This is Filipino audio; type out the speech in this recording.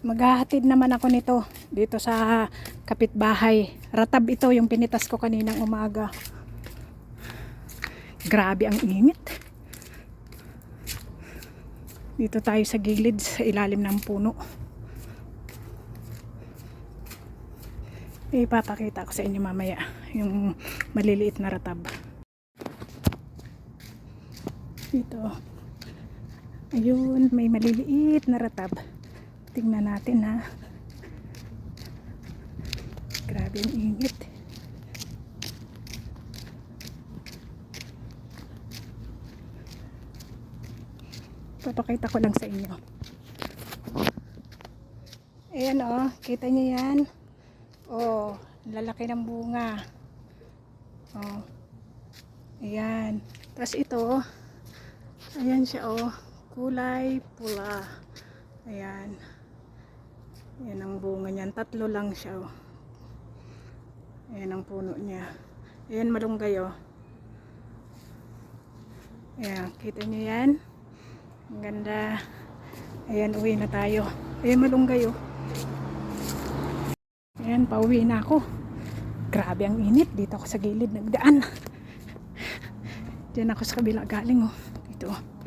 Maghahatid naman ako nito dito sa kapitbahay. Ratab ito yung pinitas ko kaninang umaga. Grabe ang init. Dito tayo sa gilid sa ilalim ng puno. Ipapakita ko sa inyo mamaya yung maliliit na ratab. Dito. Ayun, may maliliit na ratab. Tingnan natin ha. Grabe ang init. Papakita ko lang sa inyo. Ayan oh, kita niyo yan? Oh, lalaki ng bunga. Oh. Ayan. Tapos ito, ayan siya oh, kulay pula. Ayan. Ayan ang bunga niyan. Tatlo lang siya oh. Ayan ang puno niya. Ayan malunggay oh. Ayan, kita niyo yan? Ang ganda. Ayan, uwi na tayo. Ayan malunggay oh. Ayan, pauwi na ako. Grabe ang init. Dito ako sa gilid nagdaan. Diyan ako sa kabila galing oh. Dito.